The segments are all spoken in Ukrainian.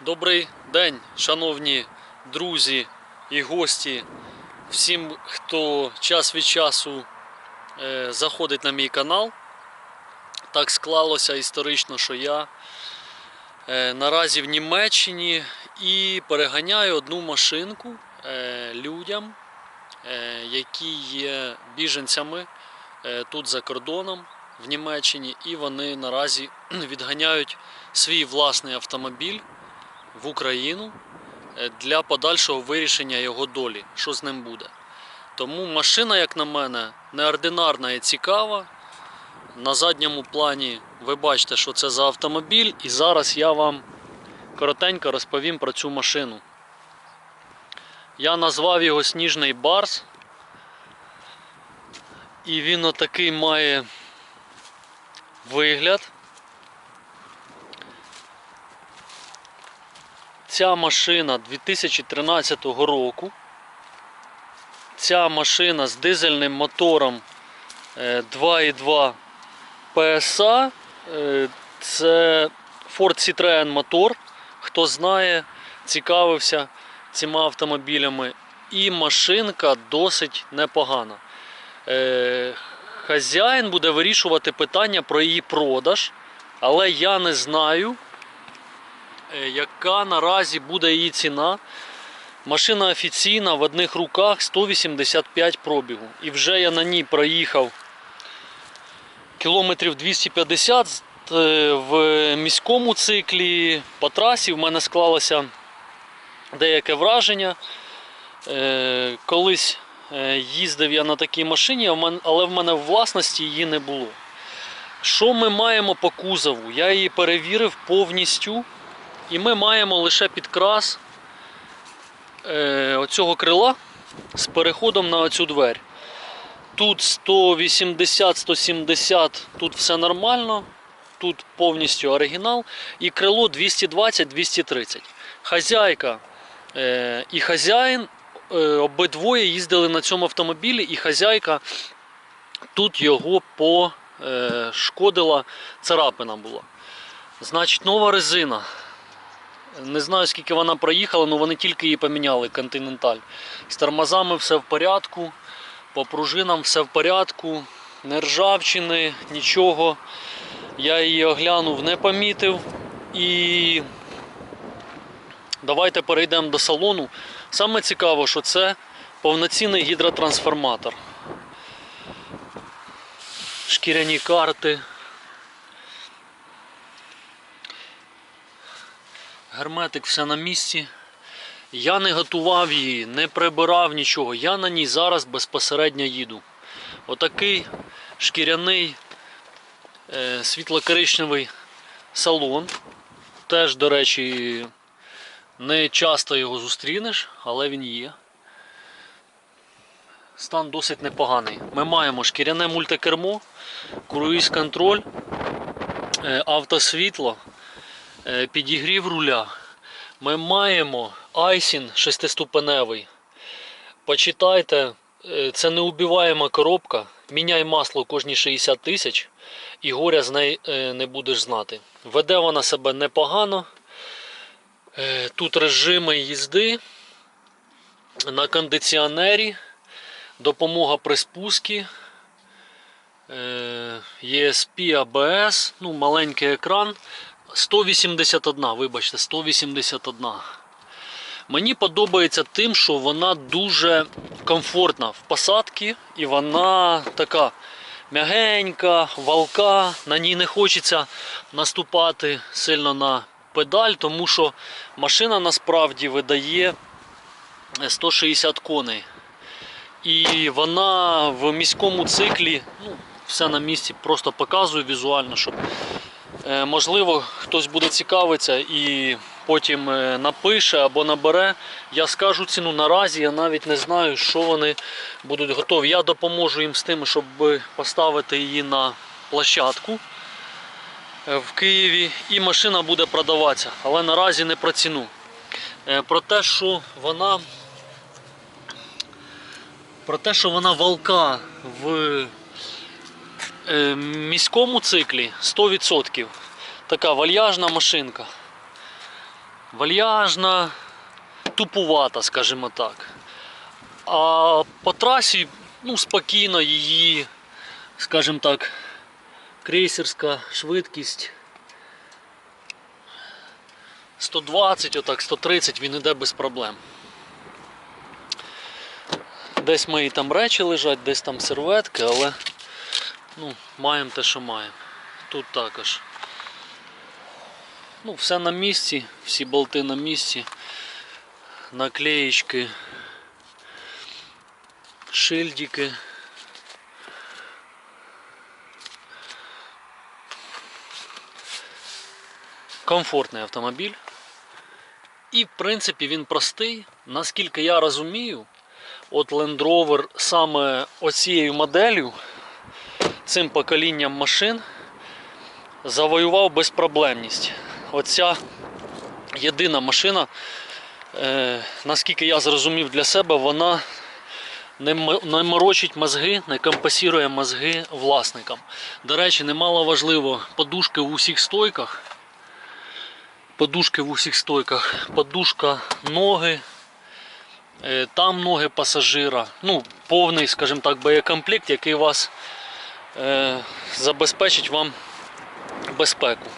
Добрий день, шановні друзі і гості, всім, хто час від часу е, заходить на мій канал. Так склалося історично, що я е, наразі в Німеччині і переганяю одну машинку е, людям, які є біженцями тут за кордоном в Німеччині, і вони наразі відганяють свій власний автомобіль в Україну е, для подальшого вирішення його долі, що з ним буде. Тому машина, як на мене, неординарна і цікава. На задньому плані ви бачите, що це за автомобіль, і зараз я вам коротенько розповім про цю машину. Я назвав його Сніжний Барс. І він отакий має вигляд. Ця машина 2013 року. Ця машина з дизельним мотором е, 2.2 PSA. Е, Це Ford Citroen мотор. Хто знає, цікавився цими автомобілями. І машинка досить непогана. Е, Хазяїн буде вирішувати питання про її продаж, але я не знаю, е, яка наразі буде її ціна. Машина офіційна в одних руках 185 пробігу. І вже я на ній проїхав кілометрів 250 е, в міському циклі. По трасі в мене склалося деяке враження. Е, Колись е, їздив я на такій машині, але в мене в власності її не було. Що ми маємо по кузову? Я її перевірив повністю. І ми маємо лише підкрас е, оцього крила з переходом на оцю двері. Тут 180-170, тут все нормально, тут повністю оригінал. І крило 220-230. Хазяйка е, і хазяїн е, обидвоє їздили на цьому автомобілі, і хазяйка тут його пошкодила, царапина була. Значить, нова резина. Не знаю, скільки вона проїхала, але вони тільки її поміняли Continental. З тормозами все в порядку, по пружинам все в порядку, не ржавчини, нічого. Я її оглянув, не помітив. І давайте перейдемо до салону. Саме цікаво, що це повноцінний гідротрансформатор. Шкіряні карти. Герметик все на місці. Я не готував її, не прибирав нічого. Я на ній зараз безпосередньо їду. Отакий шкіряний е, світло-коричневий салон. Теж, до речі, не часто його зустрінеш, але він є. Стан досить непоганий. Ми маємо шкіряне мультикермо, круїз контроль, е, автосвітло, підігрів руля. Ми маємо айсін шестиступеневий. Почитайте, е, це неубиваєма коробка. Міняй масло кожні 60 тисяч і горя з неї е, не будеш знати. Веде вона себе непогано. Е, Тут режими їзди на кондиціонері, допомога при спускі, е, ESP, ABS, ну, маленький екран. 181, вибачте, 181. Мені подобається тим, що вона дуже комфортна в посадці і вона така м'ягенька, валка. На ній не хочеться наступати сильно на педаль, тому що машина насправді видає 160 коней. І вона в міському циклі, ну, все на місці, просто показую візуально, щоб Можливо, хтось буде цікавитися і потім е, напише або набере. Я скажу ціну наразі, я навіть не знаю, що вони будуть готові. Я допоможу їм з тим, щоб поставити її на площадку е, в Києві, і машина буде продаватися, але наразі не про ціну. Е, Про те, що вона про те, що вона валка в е, міському циклі 100%. Така вальяжна машинка. вальяжна, тупувата, скажімо так. А по трасі ну, спокійно її, скажімо так, крейсерська швидкість 120, отак, 130 він іде без проблем. Десь мої там речі лежать, десь там серветки, але ну, маємо те, що маємо. Тут також. Ну, все на місці, всі болти на місці, наклеєчки, шильдики. Комфортний автомобіль. І в принципі він простий. Наскільки я розумію, от Land Rover саме оцією моделлю, цим поколінням машин завоював безпроблемність. Оця єдина машина, е, наскільки я зрозумів для себе, вона не, морочить мозги, не компенсує мозги власникам. До речі, немало важливо, подушки в усіх стойках. Подушки в усіх стойках, подушка ноги, е, там ноги пасажира. Ну, повний, скажімо так, боєкомплект, який вас забезпечить вам безпеку.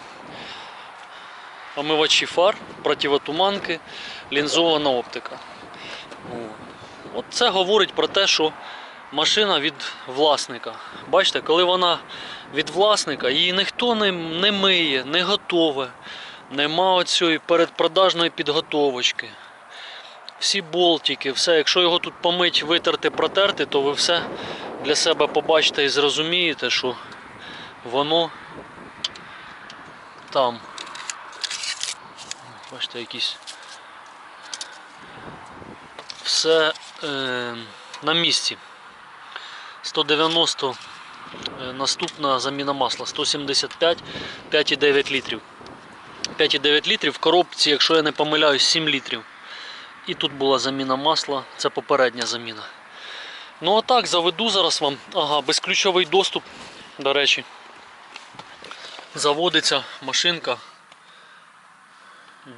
Омивачі фар, противотуманки, лінзована оптика. От це говорить про те, що машина від власника. Бачите, коли вона від власника, її ніхто не, не миє, не готове, нема оцієї передпродажної підготовочки. Всі болтики, все. Якщо його тут помить, витерти, протерти, то ви все для себе побачите і зрозумієте, що воно там. Бачите, якісь все е, на місці. 190 е, наступна заміна масла 175 5,9 літрів. 5,9 літрів в коробці, якщо я не помиляюсь, 7 літрів. І тут була заміна масла, це попередня заміна. Ну а так, заведу зараз вам. Ага, безключовий доступ, до речі. Заводиться машинка.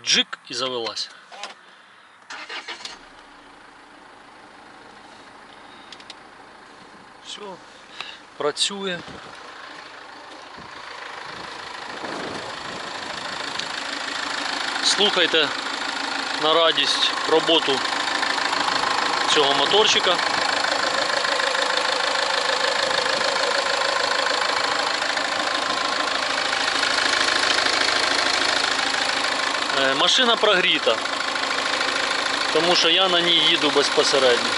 Джик і завелась. Все, працює. Слухайте на радість роботу цього моторчика. Машина прогріта, тому що я на ній їду безпосередньо.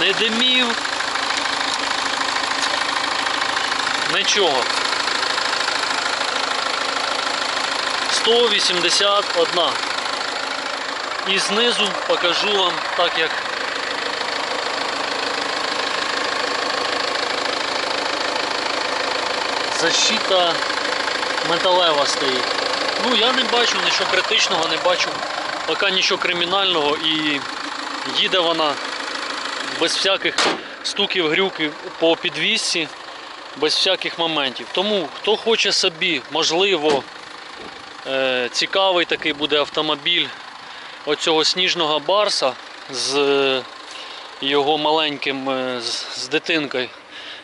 Не димів. Нічого. 181. І знизу покажу вам так як защита металева стоїть. Ну я не бачу нічого критичного, не бачу поки нічого кримінального і їде вона без всяких стуків, грюків по підвісці, без всяких моментів. Тому хто хоче собі, можливо, е, цікавий такий буде автомобіль оцього сніжного барса з його маленьким, е, з, дитинкою,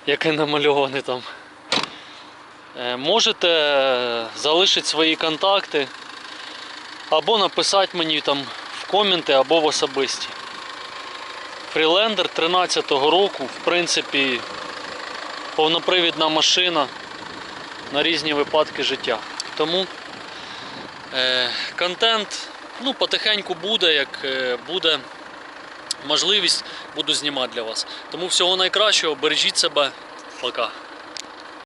який намальований там. Е, Можете е, залишити свої контакти або написати мені там в коменти, або в особисті. Фрілендер 13-го року, в принципі, повнопривідна машина на різні випадки життя. Тому е, контент ну, потихеньку буде, як е, буде можливість, буду знімати для вас. Тому всього найкращого, бережіть себе, пока.